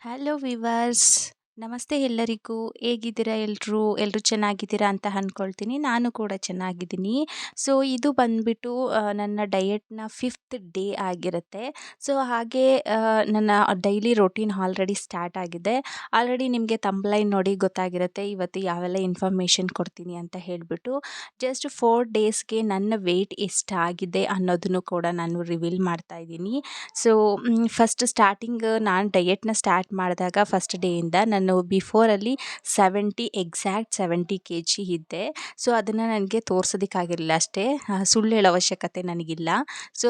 Hello, viewers. ನಮಸ್ತೆ ಎಲ್ಲರಿಗೂ. ಹೇಗಿದ್ದೀರಾ ಎಲ್ಲರೂ ಎಲ್ಲರೂ ಚೆನ್ನಾಗಿದ್ದೀರಾ ಅಂತ ಅಂದ್ಕೊಳ್ತೀನಿ. ನಾನು ಕೂಡ ಚೆನ್ನಾಗಿದ್ದೀನಿ. ಸೊ, ಇದು ಬಂದುಬಿಟ್ಟು ನನ್ನ ಡಯೆಟ್ನ ಫಿಫ್ತ್ ಡೇ ಆಗಿರುತ್ತೆ. ಸೊ, ಹಾಗೆ ನನ್ನ ಡೈಲಿ ರೊಟೀನ್ ಆಲ್ರೆಡಿ ಸ್ಟಾರ್ಟ್ ಆಗಿದೆ. ಆಲ್ರೆಡಿ ನಿಮಗೆ ತಂಬ್ಲೈನ್ ನೋಡಿ ಗೊತ್ತಾಗಿರುತ್ತೆ. ಇವತ್ತು ಯಾವೆಲ್ಲ ಇನ್ಫಾರ್ಮೇಷನ್ ಕೊಡ್ತೀನಿ ಅಂತ ಹೇಳಿಬಿಟ್ಟು, ಜಸ್ಟ್ ಫೋರ್ ಡೇಸ್ಗೆ ನನ್ನ ವೆಯ್ಟ್ ಎಷ್ಟಾಗಿದೆ ಅನ್ನೋದನ್ನು ಕೂಡ ನಾನು ರಿವೀಲ್ ಮಾಡ್ತಾ ಇದ್ದೀನಿ. ಸೊ ಫಸ್ಟ್ ಸ್ಟಾರ್ಟಿಂಗ್, ನಾನು ಡಯೆಟ್ನ ಸ್ಟಾರ್ಟ್ ಮಾಡಿದಾಗ ಫಸ್ಟ್ ಡೇಯಿಂದ ನಾನು ಬಿಫೋರಲ್ಲಿ seventy, exact seventy K G ಇದ್ದೆ. ಸೊ, ಅದನ್ನು ನನಗೆ ತೋರ್ಸೋದಕ್ಕಾಗಿರಲಿಲ್ಲ ಅಷ್ಟೇ. ಸುಳ್ಳು ಹೇಳೋ ಅವಶ್ಯಕತೆ ನನಗಿಲ್ಲ. ಸೊ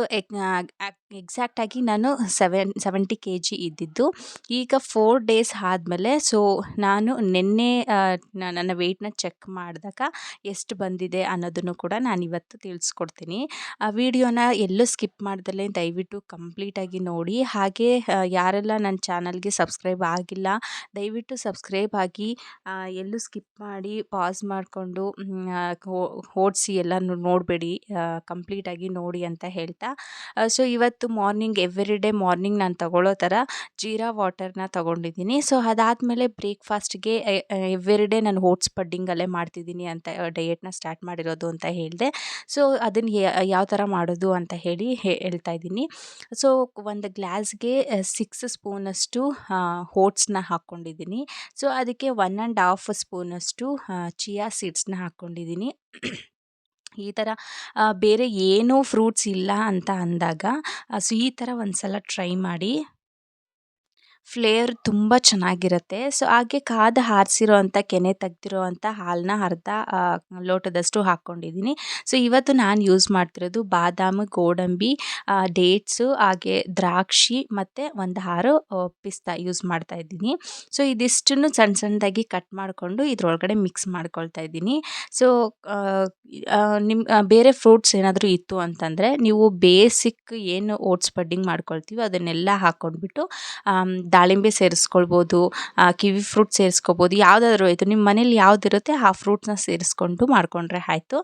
ಎಕ್ಸಾಕ್ಟಾಗಿ ನಾನು ಸೆವೆನ್ ಸೆವೆಂಟಿ ಕೆ ಜಿ ಇದ್ದಿದ್ದು. ಈಗ ಫೋರ್ ಡೇಸ್ ಆದಮೇಲೆ ಸೊ ನಾನು ನಿನ್ನೆ ನನ್ನ ವೆಯ್ಟ್ನ ಚೆಕ್ ಮಾಡಿದಾಗ ಎಷ್ಟು ಬಂದಿದೆ ಅನ್ನೋದನ್ನು ಕೂಡ ನಾನು ಇವತ್ತು ತಿಳಿಸ್ಕೊಡ್ತೀನಿ. ಆ ವಿಡಿಯೋನ ಎಲ್ಲೂ ಸ್ಕಿಪ್ ಮಾಡ್ದಲೇ ದಯವಿಟ್ಟು ಕಂಪ್ಲೀಟಾಗಿ ನೋಡಿ. ಹಾಗೆ ಯಾರೆಲ್ಲ ನನ್ನ ಚಾನಲ್ಗೆ ಸಬ್ಸ್ಕ್ರೈಬ್ ಆಗಿಲ್ಲ, ದಯವಿಟ್ಟು ಸಬ್ಸ್ಕ್ರೈಬ್ ಆಗಿ ಎಲ್ಲೂ ಸ್ಕಿಪ್ ಮಾಡಿ ಪಾಸ್ ಮಾಡಿಕೊಂಡು ಓಡಿಸಿ ಎಲ್ಲ ನೋಡಬೇಡಿ ಕಂಪ್ಲೀಟಾಗಿ ನೋಡಿ ಅಂತ ಹೇಳ್ತಾ. ಸೊ ಇವತ್ತು ಮಾರ್ನಿಂಗ್, ಎವ್ರಿ ಡೇ ಮಾರ್ನಿಂಗ್ ನಾನು ತಗೊಳ್ಳೋ ಥರ ಜೀರಾ ವಾಟರ್ನ ತಗೊಂಡಿದ್ದೀನಿ. ಸೊ, ಅದಾದಮೇಲೆ ಬ್ರೇಕ್ಫಾಸ್ಟ್ಗೆ ಎವ್ರಿ ಡೇ ನಾನು ಓಟ್ಸ್ ಪಡ್ಡಿಂಗಲ್ಲೇ ಮಾಡ್ತಿದ್ದೀನಿ ಅಂತ ಡಯೆಟ್ನ ಸ್ಟಾರ್ಟ್ ಮಾಡಿರೋದು ಅಂತ ಹೇಳಿದೆ. ಸೊ ಅದನ್ನು ಯಾವ ಥರ ಮಾಡೋದು ಅಂತ ಹೇಳಿ ಹೇಳ್ತಾ ಇದ್ದೀನಿ. ಸೊ, ಒಂದು ಗ್ಲಾಸ್ಗೆ ಸಿಕ್ಸ್ ಸ್ಪೂನಷ್ಟು ಓಟ್ಸ್ನ ಹಾಕ್ಕೊಂಡಿದ್ದೀನಿ ಸೊ, ಅದಕ್ಕೆ ಒನ್ ಆ್ಯಂಡ್ ಹಾಫ್ ಸ್ಪೂನಷ್ಟು ಚಿಯಾ ಸೀಡ್ಸ್ನ ಹಾಕ್ಕೊಂಡಿದ್ದೀನಿ ಈ ಥರ ಬೇರೆ ಏನೂ ಫ್ರೂಟ್ಸ್ ಇಲ್ಲ ಅಂತ ಅಂದಾಗ ಸೊ ಈ ಥರ ಒಂದು ಸಲ ಟ್ರೈ ಮಾಡಿ. ಫ್ಲೇವರ್ ತುಂಬ ಚೆನ್ನಾಗಿರುತ್ತೆ. ಸೊ, ಹಾಗೆ ಕಾದ ಹಾರಿಸಿರೋ ಅಂಥ ಕೆನೆ ತೆಗ್ದಿರೋ ಅಂಥ ಹಾಲನ್ನ ಅರ್ಧ ಲೋಟದಷ್ಟು ಹಾಕ್ಕೊಂಡಿದ್ದೀನಿ ಸೊ, ಇವತ್ತು ನಾನು ಯೂಸ್ ಮಾಡ್ತಿರೋದು ಬಾದಾಮಿ, ಗೋಡಂಬಿ ಡೇಟ್ಸು, ಹಾಗೆ ದ್ರಾಕ್ಷಿ ಮತ್ತು ಒಂದು ಹಾರು ಪಿಸ್ತಾ ಯೂಸ್ ಮಾಡ್ತಾ ಇದ್ದೀನಿ. ಸೊ, ಇದಿಷ್ಟನ್ನು ಸಣ್ಣ ಸಣ್ಣದಾಗಿ ಕಟ್ ಮಾಡಿಕೊಂಡು ಇದ್ರೊಳಗಡೆ ಮಿಕ್ಸ್ ಮಾಡ್ಕೊಳ್ತಾ ಇದ್ದೀನಿ. ಸೊ ನಿಮ್ಮ ಬೇರೆ ಫ್ರೂಟ್ಸ್ ಏನಾದರೂ ಇತ್ತು ಅಂತಂದರೆ, ನೀವು ಬೇಸಿಕ್ ಏನು ಓಟ್ಸ್ ಪಡ್ಡಿಂಗ್ ಮಾಡ್ಕೊಳ್ತೀವಿ ಅದನ್ನೆಲ್ಲ ಹಾಕ್ಕೊಂಡ್ಬಿಟ್ಟು ದಾಳಿಂಬೆ ಸೇರಿಸ್ಕೊಳ್ಬೋದು ಕಿವಿ ಫ್ರೂಟ್ ಸೇರಿಸ್ಕೊಬೋದು, ಯಾವುದಾದ್ರೂ ಆಯಿತು ನಿಮ್ಮ ಮನೇಲಿ ಯಾವುದಿರುತ್ತೆ ಆ ಫ್ರೂಟ್ಸ್ನ ಸೇರಿಸ್ಕೊಂಡು ಮಾಡಿಕೊಂಡ್ರೆ ಆಯಿತು.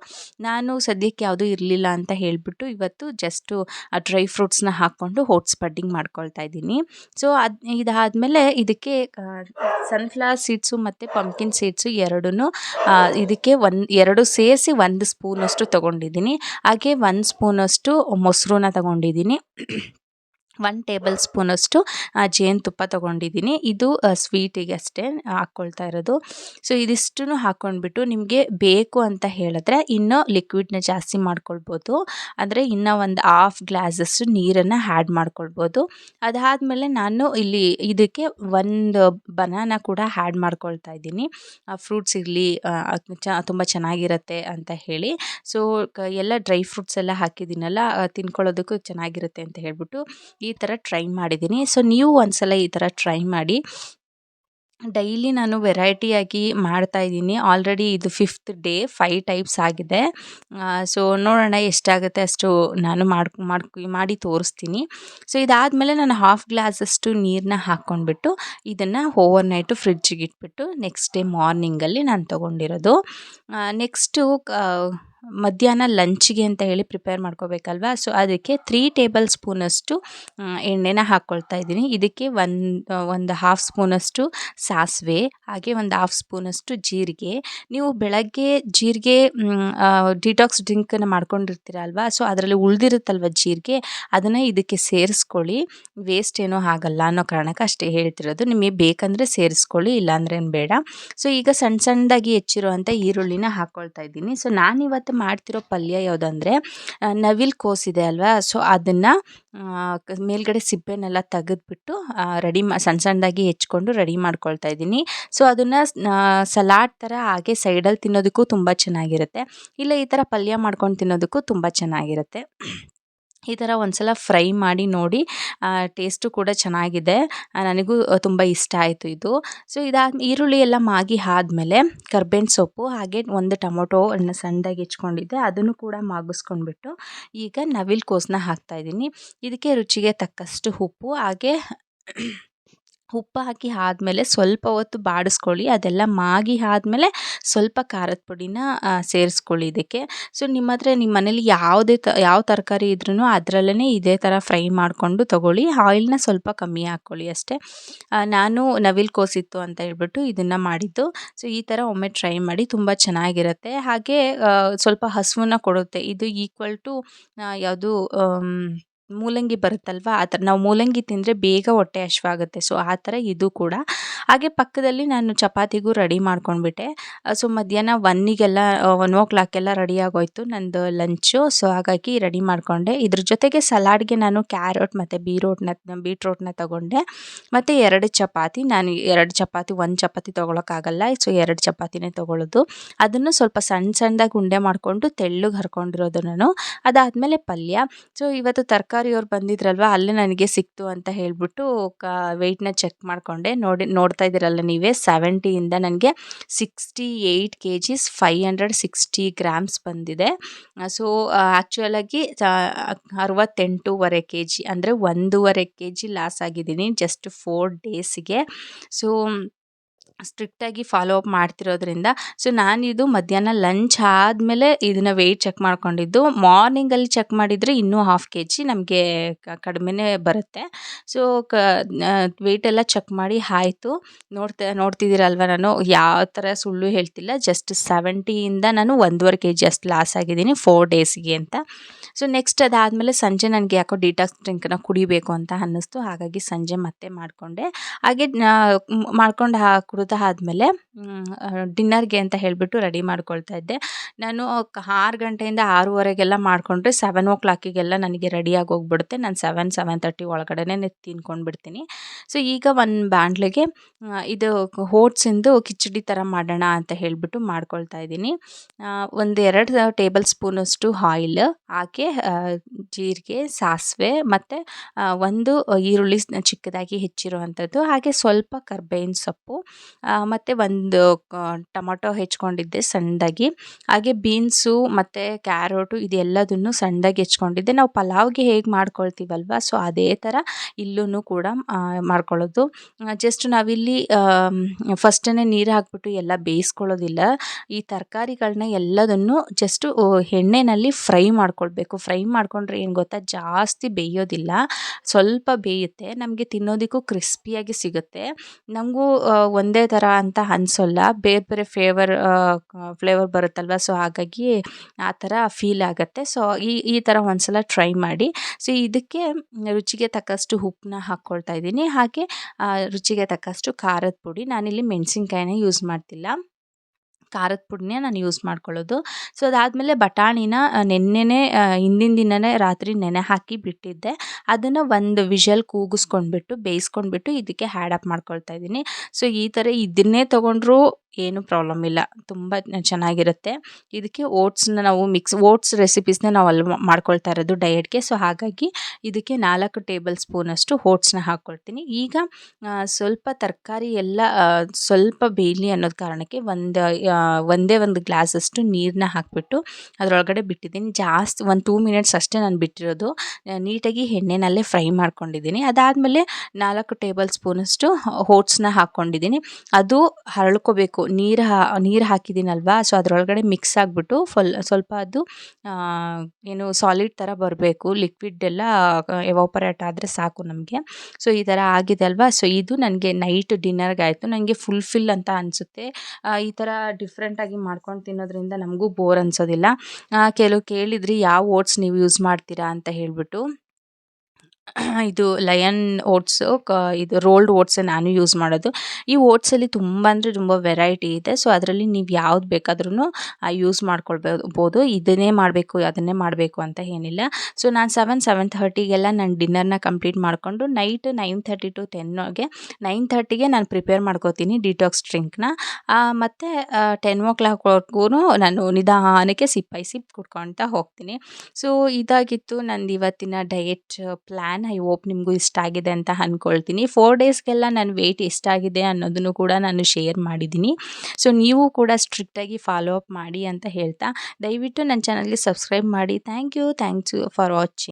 ನಾನು ಸದ್ಯಕ್ಕೆ ಯಾವುದೂ ಇರಲಿಲ್ಲ ಅಂತ ಹೇಳಿಬಿಟ್ಟು ಇವತ್ತು ಜಸ್ಟು ಡ್ರೈ ಫ್ರೂಟ್ಸ್ನ ಹಾಕ್ಕೊಂಡು ಓಟ್ಸ್ ಪಡ್ಡಿಂಗ್ ಮಾಡ್ಕೊಳ್ತಾ ಇದ್ದೀನಿ. ಸೊ ಅದು, ಇದಾದಮೇಲೆ ಇದಕ್ಕೆ ಸನ್ಫ್ಲವರ್ ಸೀಡ್ಸು ಮತ್ತು ಪಂಪ್ಕಿನ್ ಸೀಡ್ಸು ಎರಡೂ ಇದಕ್ಕೆ ಒಂದು, ಎರಡು ಸೇರಿಸಿ ಒಂದು ಸ್ಪೂನಷ್ಟು ತೊಗೊಂಡಿದ್ದೀನಿ. ಹಾಗೆ ಒಂದು ಸ್ಪೂನಷ್ಟು ಮೊಸರನ್ನ ತಗೊಂಡಿದ್ದೀನಿ. ಒನ್ ಟೇಬಲ್ ಸ್ಪೂನಷ್ಟು ಜೇನುತುಪ್ಪ ತೊಗೊಂಡಿದ್ದೀನಿ. ಇದು ಸ್ವೀಟಿಗೆ ಅಷ್ಟೇ ಹಾಕ್ಕೊಳ್ತಾ ಇರೋದು. ಸೊ ಇದಿಷ್ಟನ್ನು ಹಾಕ್ಕೊಂಡ್ಬಿಟ್ಟು ನಿಮಗೆ ಬೇಕು ಅಂತ ಹೇಳಿದ್ರೆ ಇನ್ನೂ ಲಿಕ್ವಿಡ್ನ ಜಾಸ್ತಿ ಮಾಡ್ಕೊಳ್ಬೋದು. ಅಂದರೆ ಇನ್ನೂ ಒಂದು ಹಾಫ್ ಗ್ಲಾಸಷ್ಟು ನೀರನ್ನು ಆ್ಯಡ್ ಮಾಡ್ಕೊಳ್ಬೋದು. ಅದಾದಮೇಲೆ ನಾನು ಇಲ್ಲಿ ಇದಕ್ಕೆ ಒಂದು ಬನಾನ ಕೂಡ ಆ್ಯಡ್ ಮಾಡ್ಕೊಳ್ತಾ ಇದ್ದೀನಿ. ಫ್ರೂಟ್ಸ್ ಇರಲಿ ಚ, ತುಂಬ ಚೆನ್ನಾಗಿರುತ್ತೆ ಅಂತ ಹೇಳಿ. ಸೊ ಎಲ್ಲ ಡ್ರೈ ಫ್ರೂಟ್ಸ್ ಎಲ್ಲ ಹಾಕಿದ್ದೀನಲ್ಲ ತಿನ್ಕೊಳ್ಳೋದಕ್ಕೂ ಚೆನ್ನಾಗಿರುತ್ತೆ ಅಂತ ಹೇಳ್ಬಿಟ್ಟು ಈ ಥರ ಟ್ರೈ ಮಾಡಿದ್ದೀನಿ. ಸೊ ನೀವು ಒಂದ್ಸಲ ಈ ಥರ ಟ್ರೈ ಮಾಡಿ. ಡೈಲಿ ನಾನು ವೆರೈಟಿಯಾಗಿ ಮಾಡ್ತಾ ಇದ್ದೀನಿ. ಆಲ್ರೆಡಿ ಇದು ಫಿಫ್ತ್ ಡೇ ಫೈವ್ ಟೈಪ್ಸ್ ಆಗಿದೆ. ಸೊ ನೋಡೋಣ ಎಷ್ಟಾಗುತ್ತೆ ಅಷ್ಟು ನಾನು ಮಾಡ್ ಮಾಡ್ಕೊ, ಮಾಡಿ ತೋರಿಸ್ತೀನಿ. ಸೊ ಇದಾದಮೇಲೆ ನಾನು ಹಾಫ್ ಗ್ಲಾಸಷ್ಟು ನೀರನ್ನ ಹಾಕ್ಕೊಂಡ್ಬಿಟ್ಟು ಇದನ್ನು ಓವರ್ ನೈಟು ಫ್ರಿಡ್ಜಿಗೆ ಇಟ್ಬಿಟ್ಟು ನೆಕ್ಸ್ಟ್ ಡೇ ಮಾರ್ನಿಂಗಲ್ಲಿ ನಾನು ತೊಗೊಂಡಿರೋದು. ನೆಕ್ಸ್ಟು ಮಧ್ಯಾಹ್ನ ಲಂಚಿಗೆ ಅಂತ ಹೇಳಿ ಪ್ರಿಪೇರ್ ಮಾಡ್ಕೋಬೇಕಲ್ವಾ? ಸೊ ಅದಕ್ಕೆ ತ್ರೀ ಟೇಬಲ್ ಸ್ಪೂನಷ್ಟು ಎಣ್ಣೆನ ಹಾಕ್ಕೊಳ್ತಾ ಇದ್ದೀನಿ. ಇದಕ್ಕೆ ಒಂದು ಒಂದು ಹಾಫ್ ಸ್ಪೂನಷ್ಟು ಸಾಸಿವೆ, ಹಾಗೆ ಒಂದು ಹಾಫ್ ಸ್ಪೂನಷ್ಟು ಜೀರಿಗೆ. ನೀವು ಬೆಳಗ್ಗೆ ಜೀರಿಗೆ ಡಿಟಾಕ್ಸ್ ಡ್ರಿಂಕನ್ನು ಮಾಡ್ಕೊಂಡಿರ್ತೀರ ಅಲ್ವಾ? ಸೊ ಅದರಲ್ಲಿ ಉಳಿದಿರುತ್ತಲ್ವ ಜೀರಿಗೆ? ಅದನ್ನು ಇದಕ್ಕೆ ಸೇರಿಸ್ಕೊಳ್ಳಿ. ವೇಸ್ಟ್ ಏನೂ ಆಗಲ್ಲ ಅನ್ನೋ ಕಾರಣಕ್ಕೆ ಅಷ್ಟೇ ಹೇಳ್ತಿರೋದು. ನಿಮಗೆ ಬೇಕಂದರೆ ಸೇರಿಸ್ಕೊಳ್ಳಿ, ಇಲ್ಲಾಂದ್ರೆ ಏನು ಬೇಡ. ಸೊ ಈಗ ಸಣ್ಣ ಸಣ್ಣದಾಗಿ ಹೆಚ್ಚಿರುವಂಥ ಈರುಳ್ಳಿನ ಹಾಕ್ಕೊಳ್ತಾ ಇದ್ದೀನಿ. ಸೊ ನಾನಿವತ್ತು ಮಾಡ್ತಿರೋ ಪಲ್ಯ ಯಾವುದಂದ್ರೆ ನವಿಲ್ ಕೋಸಿದೆ ಅಲ್ವಾ? ಸೊ ಅದನ್ನು ಮೇಲ್ಗಡೆ ಸಿಪ್ಪೆನೆಲ್ಲ ತೆಗೆದ್ಬಿಟ್ಟು ರೆಡಿ ಮಾ ಸಣ್ಣ ಸಣ್ಣದಾಗಿ ಹೆಚ್ಕೊಂಡು ರೆಡಿ ಮಾಡ್ಕೊಳ್ತಾ ಇದ್ದೀನಿ. ಸೊ ಅದನ್ನು ಸಲಾಡ್ ಥರ ಹಾಗೆ ಸೈಡಲ್ಲಿ ತಿನ್ನೋದಕ್ಕೂ ತುಂಬ ಚೆನ್ನಾಗಿರುತ್ತೆ. ಇಲ್ಲ ಈ ಥರ ಪಲ್ಯ ಮಾಡ್ಕೊಂಡು ತಿನ್ನೋದಕ್ಕೂ ತುಂಬ ಚೆನ್ನಾಗಿರುತ್ತೆ. ಈ ಥರ ಒಂದ್ಸಲ ಫ್ರೈ ಮಾಡಿ ನೋಡಿ ಟೇಸ್ಟು ಕೂಡ ಚೆನ್ನಾಗಿದೆ. ನನಗೂ ತುಂಬ ಇಷ್ಟ ಆಯಿತು ಇದು. ಸೊ ಇದಾದ ಈರುಳ್ಳಿ ಎಲ್ಲ ಮಾಗಿ ಆದಮೇಲೆ ಕರ್ಬೇವಿನ ಸೊಪ್ಪು, ಹಾಗೆ ಒಂದು ಟೊಮೊಟೊ ಹಣ್ಣು ಸಣ್ಣದಾಗಿ ಹೆಚ್ಕೊಂಡಿದ್ದೆ, ಅದನ್ನು ಕೂಡ ಮಾಗಿಸ್ಕೊಂಡ್ಬಿಟ್ಟು ಈಗ ನವಿಲು ಕೋಸನ್ನ ಹಾಕ್ತಾಯಿದ್ದೀನಿ ಇದಕ್ಕೆ ರುಚಿಗೆ ತಕ್ಕಷ್ಟು ಉಪ್ಪು, ಹಾಗೆ ಉಪ್ಪು ಹಾಕಿ ಆದಮೇಲೆ ಸ್ವಲ್ಪ ಹೊತ್ತು ಬಾಡಿಸ್ಕೊಳ್ಳಿ. ಅದೆಲ್ಲ ಮಾಗಿ ಆದಮೇಲೆ ಸ್ವಲ್ಪ ಖಾರದ ಪುಡಿನ ಸೇರಿಸ್ಕೊಳ್ಳಿ ಇದಕ್ಕೆ. ಸೊ, ನಿಮ್ಮ ಹತ್ರ ನಿಮ್ಮ ಮನೇಲಿ ಯಾವುದೇ ತ, ಯಾವ ತರಕಾರಿ ಇದ್ರೂ ಅದರಲ್ಲೇ ಇದೇ ಥರ ಫ್ರೈ ಮಾಡಿಕೊಂಡು ತೊಗೊಳ್ಳಿ. ಆಯಿಲ್ನ ಸ್ವಲ್ಪ ಕಮ್ಮಿ ಹಾಕ್ಕೊಳ್ಳಿ ಅಷ್ಟೇ. ನಾನು ನವಿಲು ಕೋಸಿತ್ತು ಅಂತ ಹೇಳ್ಬಿಟ್ಟು ಇದನ್ನು ಮಾಡಿದ್ದು. ಸೊ, ಈ ಥರ ಒಮ್ಮೆ ಟ್ರೈ ಮಾಡಿ ತುಂಬ ಚೆನ್ನಾಗಿರುತ್ತೆ. ಹಾಗೆ ಸ್ವಲ್ಪ ಹಸುವನ್ನ ಕೊಡುತ್ತೆ. ಇದು ಈಕ್ವಲ್ ಟು ಯಾವುದು ಮೂಲಂಗಿ ಬರುತ್ತಲ್ವ? ಆ ಥರ ನಾವು ಮೂಲಂಗಿ ತಿಂದರೆ ಬೇಗ ಹೊಟ್ಟೆ ಹಶ್ವಾಗುತ್ತೆ ಸೊ ಆ ಥರ ಇದು ಕೂಡ. ಹಾಗೆ ಪಕ್ಕದಲ್ಲಿ ನಾನು ಚಪಾತಿಗೂ ರೆಡಿ ಮಾಡ್ಕೊಂಡ್ಬಿಟ್ಟೆ. ಸೊ ಮಧ್ಯಾಹ್ನ ಒನ್ನಿಗೆಲ್ಲ ಒನ್ ಓ ಕ್ಲಾಕೆಲ್ಲ ರೆಡಿ ಆಗೋಯ್ತು ನಂದು ಲಂಚು. ಸೊ ಹಾಗಾಗಿ ರೆಡಿ ಮಾಡಿಕೊಂಡೆ. ಇದ್ರ ಜೊತೆಗೆ ಸಲಾಡ್ಗೆ ನಾನು ಕ್ಯಾರೆಟ್ ಮತ್ತು ಬೀರೋಟ್ನ ಬೀಟ್ರೋಟ್ನ ತೊಗೊಂಡೆ. ಮತ್ತು ಎರಡು ಚಪಾತಿ, ನಾನು ಎರಡು ಚಪಾತಿ, ಒಂದು ಚಪಾತಿ ತೊಗೊಳಕ್ಕಾಗಲ್ಲ. ಸೊ ಎರಡು ಚಪಾತಿನೇ ತೊಗೊಳ್ಳೋದು ಅದನ್ನು ಸ್ವಲ್ಪ ಸಣ್ಣ ಸಣ್ಣದಾಗಿ ಉಂಡೆ ಮಾಡಿಕೊಂಡು ತೆಳ್ಳಗೆ ಹರ್ಕೊಂಡಿರೋದು ನಾನು. ಅದಾದಮೇಲೆ ಪಲ್ಯ. ಸೊ ಇವತ್ತು ತರಕಾರಿಯವ್ರು ಬಂದಿದ್ರಲ್ವ, ಅಲ್ಲೇ ನನಗೆ ಸಿಕ್ತು ಅಂತ ಹೇಳಿಬಿಟ್ಟು ಕ ವೆಯ್ಟ್ನ ಚೆಕ್ ಮಾಡಿಕೊಂಡೆ. ನೋಡಿ, ನೋಡ್ತಾ ಇದ್ದೀರಲ್ಲ ನೀವೇ ಸೆವೆಂಟಿಯಿಂದ ನನಗೆ sixty eight K Gs five hundred sixty grams ಬಂದಿದೆ ಸೊ ಆ್ಯಕ್ಚುಯಲಾಗಿ ಅರವತ್ತೆಂಟೂವರೆ ಕೆ ಜಿ ಅಂದರೆ ಒಂದೂವರೆ ಕೆ ಜಿ ಲಾಸ್ ಆಗಿದ್ದೀನಿ ಜಸ್ಟ್ ಫೋರ್ ಡೇಸಿಗೆ ಸೊ ಸ್ಟ್ರಿಕ್ಟಾಗಿ ಫಾಲೋ ಅಪ್ ಮಾಡ್ತಿರೋದ್ರಿಂದ ಸೊ ನಾನಿದು ಮಧ್ಯಾಹ್ನ ಲಂಚ್ ಆದಮೇಲೆ ಇದನ್ನು ವೆಯ್ಟ್ ಚೆಕ್ ಮಾಡ್ಕೊಂಡಿದ್ದು. ಮಾರ್ನಿಂಗಲ್ಲಿ ಚೆಕ್ ಮಾಡಿದರೆ ಇನ್ನೂ ಹಾಫ್ ಕೆ ಜಿ ನಮಗೆ ಕಡಿಮೆನೇ ಬರುತ್ತೆ. ಸೊ ಕ ವೆಯ್ಟೆಲ್ಲ ಚೆಕ್ ಮಾಡಿ ಆಯಿತು. ನೋಡ್ತಾ, ನೋಡ್ತಿದ್ದೀರಲ್ವ ನಾನು, ಯಾವ ಥರ ಸುಳ್ಳು ಹೇಳ್ತಿಲ್ಲ. ಜಸ್ಟ್ ಸೆವೆಂಟಿಯಿಂದ ನಾನು ಒಂದೂವರೆ ಕೆ ಜಿ ಅಷ್ಟು ಲಾಸ್ ಆಗಿದ್ದೀನಿ ಫೋರ್ ಡೇಸಿಗೆ ಅಂತ. ಸೊ ನೆಕ್ಸ್ಟ್ ಅದಾದಮೇಲೆ ಸಂಜೆ ನನಗೆ ಯಾಕೋ ಡಿಟಾಕ್ಸ್ ಡ್ರಿಂಕನ್ನ ಕುಡಿಬೇಕು ಅಂತ ಅನ್ನಿಸ್ತು. ಹಾಗಾಗಿ ಸಂಜೆ ಮತ್ತೆ ಮಾಡಿಕೊಂಡೆ. ಹಾಗೆ ಮಾಡ್ಕೊಂಡು ಆದಮೇಲೆ ಡಿನ್ನರ್ಗೆ ಅಂತ ಹೇಳಿಬಿಟ್ಟು ರೆಡಿ ಮಾಡ್ಕೊಳ್ತಾ ಇದ್ದೆ. ನಾನು ಆರು ಗಂಟೆಯಿಂದ ಆರೂವರೆಗೆಲ್ಲ ಮಾಡಿಕೊಂಡ್ರೆ ಸೆವೆನ್ ಓ ಕ್ಲಾಕಿಗೆಲ್ಲ ನನಗೆ ರೆಡಿಯಾಗಿ ಹೋಗ್ಬಿಡುತ್ತೆ. ನಾನು ಸೆವೆನ್ ಸೆವೆನ್ ತರ್ಟಿ ಒಳಗಡೆನೇ ತಿನ್ಕೊಂಡು ಬಿಡ್ತೀನಿ ಸೊ, ಈಗ ಒಂದು ಬಾಣಲೆಗೆ ಇದು ಓಟ್ಸಿಂದು ಕಿಚಡಿ ಥರ ಮಾಡೋಣ ಅಂತ ಹೇಳಿಬಿಟ್ಟು ಮಾಡ್ಕೊಳ್ತಾ ಇದ್ದೀನಿ. ಒಂದು ಎರಡು ಟೇಬಲ್ ಸ್ಪೂನಷ್ಟು ಆಯಿಲ್ ಹಾಕಿ ಜೀರಿಗೆ, ಸಾಸಿವೆ ಮತ್ತು ಒಂದು ಈರುಳ್ಳಿ ಚಿಕ್ಕದಾಗಿ ಹೆಚ್ಚಿರುವಂಥದ್ದು ಹಾಗೆ ಸ್ವಲ್ಪ ಕರ್ಬೇವಿನ ಸೊಪ್ಪು ಮತ್ತು ಒಂದು ಟೊಮೊಟೊ ಹೆಚ್ಕೊಂಡಿದ್ದೆ ಸಣ್ಣದಾಗಿ. ಹಾಗೆ ಬೀನ್ಸು ಮತ್ತು ಕ್ಯಾರೋಟು ಇದೆಲ್ಲದನ್ನು ಸಣ್ಣದಾಗಿ ಹೆಚ್ಕೊಂಡಿದ್ದೆ. ನಾವು ಪಲಾವ್ಗೆ ಹೇಗೆ ಮಾಡ್ಕೊಳ್ತೀವಲ್ವ, ಸೊ ಅದೇ ಥರ ಇಲ್ಲೂ ಕೂಡ ಮಾಡ್ಕೊಳ್ಳೋದು. ಜಸ್ಟ್ ನಾವಿಲ್ಲಿ ಫಸ್ಟೇ ನೀರು ಹಾಕ್ಬಿಟ್ಟು ಎಲ್ಲ ಬೇಯಿಸ್ಕೊಳ್ಳೋದಿಲ್ಲ. ಈ ತರಕಾರಿಗಳನ್ನ ಎಲ್ಲದನ್ನು ಜಸ್ಟು ಎಣ್ಣೆಯಲ್ಲಿ ಫ್ರೈ ಮಾಡ್ಕೊಳ್ಬೇಕು. ಫ್ರೈ ಮಾಡಿಕೊಂಡ್ರೆ ಏನು ಗೊತ್ತಾ, ಜಾಸ್ತಿ ಬೇಯೋದಿಲ್ಲ. ಸ್ವಲ್ಪ ಬೇಯುತ್ತೆ. ನಮಗೆ ತಿನ್ನೋದಕ್ಕೂ ಕ್ರಿಸ್ಪಿಯಾಗಿ ಸಿಗುತ್ತೆ. ನಮಗೂ ಒಂದೇ ಅಂತ ಅನ್ಸೋಲ್ಲ. ಬೇರೆ ಬೇರೆ ಫ್ಲೇವರ್ ಫ್ಲೇವರ್ ಬರುತ್ತಲ್ವ? ಸೊ ಹಾಗಾಗಿ ಆ ಥರ ಫೀಲ್ ಆಗುತ್ತೆ. ಸೊ ಈ ಈ ಥರ ಒಂದ್ಸಲ ಟ್ರೈ ಮಾಡಿ. ಸೊ ಇದಕ್ಕೆ ರುಚಿಗೆ ತಕ್ಕಷ್ಟು ಉಪ್ಪನ್ನ ಹಾಕ್ಕೊಳ್ತಾ ಇದ್ದೀನಿ. ಹಾಗೆ ರುಚಿಗೆ ತಕ್ಕಷ್ಟು ಖಾರದ ಪುಡಿ ನಾನಿಲ್ಲಿ ಮೆಣಸಿನ್ಕಾಯಿನ ಯೂಸ್ ಮಾಡ್ತಿಲ್ಲ. ಖಾರದ ಪುಡಿನೇ ನಾನು ಯೂಸ್ ಮಾಡ್ಕೊಳ್ಳೋದು. ಸೊ ಅದಾದಮೇಲೆ ಬಟಾಣಿನ ನೆನ್ನೆನೇ ಹಿಂದಿನ ದಿನವೇ ರಾತ್ರಿ ನೆನೆ ಹಾಕಿ ಬಿಟ್ಟಿದ್ದೆ. ಅದನ್ನು ಒಂದು ವಿಷಲ್ ಕೂಗಿಸ್ಕೊಂಡ್ಬಿಟ್ಟು, ಬೇಯಿಸ್ಕೊಂಡ್ಬಿಟ್ಟು ಇದಕ್ಕೆ ಹ್ಯಾಡ್ ಅಪ್ ಮಾಡ್ಕೊಳ್ತಾ ಇದ್ದೀನಿ. ಸೊ ಈ ಥರ ಇದನ್ನೇ ತೊಗೊಂಡ್ರೂ ಏನು ಪ್ರಾಬ್ಲಮ್ ಇಲ್ಲ. ತುಂಬ ಚೆನ್ನಾಗಿರುತ್ತೆ. ಇದಕ್ಕೆ ಓಟ್ಸ್ನ ನಾವು ಮಿಕ್ಸ್ ಓಟ್ಸ್ ರೆಸಿಪೀಸ್ನ ನಾವು ಅಲ್ಲಿ ಮಾಡ್ಕೊಳ್ತಾ ಇರೋದು ಡಯಟ್ಗೆ ಸೊ ಹಾಗಾಗಿ ಇದಕ್ಕೆ ನಾಲ್ಕು ಟೇಬಲ್ ಸ್ಪೂನಷ್ಟು ಓಟ್ಸ್ನ ಹಾಕ್ಕೊಳ್ತೀನಿ ಈಗ ಸ್ವಲ್ಪ ತರಕಾರಿ ಎಲ್ಲ ಸ್ವಲ್ಪ ಬೇಯಲಿ ಅನ್ನೋದು ಕಾರಣಕ್ಕೆ ಒಂದು ಒಂದೇ ಒಂದು ಗ್ಲಾಸಷ್ಟು ನೀರನ್ನ ಹಾಕಿಬಿಟ್ಟು ಅದರೊಳಗಡೆ ಬಿಟ್ಟಿದ್ದೀನಿ. ಜಾಸ್ತಿ ಒಂದು ಟೂ ಮಿನಿಟ್ಸ್ ಅಷ್ಟೇ ನಾನು ಬಿಟ್ಟಿರೋದು. ನೀಟಾಗಿ ಎಣ್ಣೆನಲ್ಲೇ ಫ್ರೈ ಮಾಡ್ಕೊಂಡಿದ್ದೀನಿ. ಅದಾದಮೇಲೆ ನಾಲ್ಕು ಟೇಬಲ್ ಸ್ಪೂನಷ್ಟು ಓಟ್ಸ್ನ ಹಾಕ್ಕೊಂಡಿದ್ದೀನಿ ಅದು ಹರಳ್ಕೋಬೇಕು. ನೀರು ಹಾ, ನೀರು ಹಾಕಿದ್ದೀನಲ್ವಾ? ಸೊ ಅದರೊಳಗಡೆ ಮಿಕ್ಸ್ ಆಗಿಬಿಟ್ಟು ಫುಲ್ ಸ್ವಲ್ಪ ಅದು ಏನು ಸಾಲಿಡ್ ಥರ ಬರಬೇಕು. ಲಿಕ್ವಿಡ್ ಎಲ್ಲ ಎವಾಪರೇಟ್ ಆದರೆ ಸಾಕು ನಮಗೆ. ಸೊ ಈ ಥರ ಆಗಿದೆ ಅಲ್ವಾ? ಸೊ ಇದು ನನಗೆ ನೈಟ್ ಡಿನ್ನರ್ಗೆ ಆಯಿತು. ನನಗೆ ಫುಲ್ಫಿಲ್ ಅಂತ ಅನಿಸುತ್ತೆ. ಈ ಥರ ಡಿಫ್ರೆಂಟಾಗಿ ಮಾಡ್ಕೊಂಡು ತಿನ್ನೋದ್ರಿಂದ ನಮಗೂ ಬೋರ್ ಅನಿಸೋದಿಲ್ಲ. ಕೆಲವು ಕೇಳಿದ್ರಿ, ಯಾವ ಓಟ್ಸ್ ನೀವು ಯೂಸ್ ಮಾಡ್ತೀರಾ? ಅಂತ ಹೇಳಿಬಿಟ್ಟು. ಇದು ಲಯನ್ ಓಟ್ಸು ಇದು ರೋಲ್ಡ್ ಓಟ್ಸ್ ನಾನು ಯೂಸ್ ಮಾಡೋದು. ಈ ಓಟ್ಸಲ್ಲಿ ತುಂಬ ಅಂದರೆ ತುಂಬ ವೆರೈಟಿ ಇದೆ. ಸೊ ಅದರಲ್ಲಿ ನೀವು ಯಾವ್ದು ಬೇಕಾದ್ರೂ ಯೂಸ್ ಮಾಡ್ಕೊಳ್ಬೋದು. ಇದನ್ನೇ ಮಾಡಬೇಕು, ಅದನ್ನೇ ಮಾಡಬೇಕು ಅಂತ ಏನಿಲ್ಲ. ಸೊ ನಾನು ಸೆವೆನ್ ಸೆವೆನ್ ಥರ್ಟಿಗೆಲ್ಲ ನಾನು ಡಿನ್ನರ್ನ ಕಂಪ್ಲೀಟ್ ಮಾಡಿಕೊಂಡು ನೈಟ್ ನೈನ್ ಥರ್ಟಿ ಟು ಟೆನ್ಗೆ ನೈನ್ ಥರ್ಟಿಗೆ ನಾನು ಪ್ರಿಪೇರ್ ಮಾಡ್ಕೋತೀನಿ ಡಿಟಾಕ್ಸ್ ಡ್ರಿಂಕ್ನ ಮತ್ತು ಟೆನ್ ಓ ಕ್ಲಾಕ್ವರೆಗೂ ನಾನು ನಿಧಾನಕ್ಕೆ ಸಿಪ್ಪೈ ಸಿಪ್ ಕುಡ್ಕೊಳ್ತಾ ಹೋಗ್ತೀನಿ. ಸೊ ಇದಾಗಿತ್ತು ನಂದು ಇವತ್ತಿನ ಡಯೆಟ್ ಪ್ಲ್ಯಾನ್ ಐ ಹೋಪ್ ನಿಮಗೂ ಇಷ್ಟ ಆಗಿದೆ ಅಂತ ಅಂದ್ಕೊಳ್ತೀನಿ ಫೋರ್ ಡೇಸ್ಗೆಲ್ಲ ನನ್ನ ವೆಯ್ಟ್ ಎಷ್ಟಾಗಿದೆ ಅನ್ನೋದನ್ನು ಕೂಡ ನಾನು ಶೇರ್ ಮಾಡಿದ್ದೀನಿ. ಸೊ ನೀವು ಕೂಡ ಸ್ಟ್ರಿಕ್ಟಾಗಿ ಫಾಲೋ ಅಪ್ ಮಾಡಿ ಅಂತ ಹೇಳ್ತಾ, ದಯವಿಟ್ಟು ನನ್ನ ಚಾನಲ್ಗೆ ಸಬ್ಸ್ಕ್ರೈಬ್ ಮಾಡಿ. Thank you thanks for watching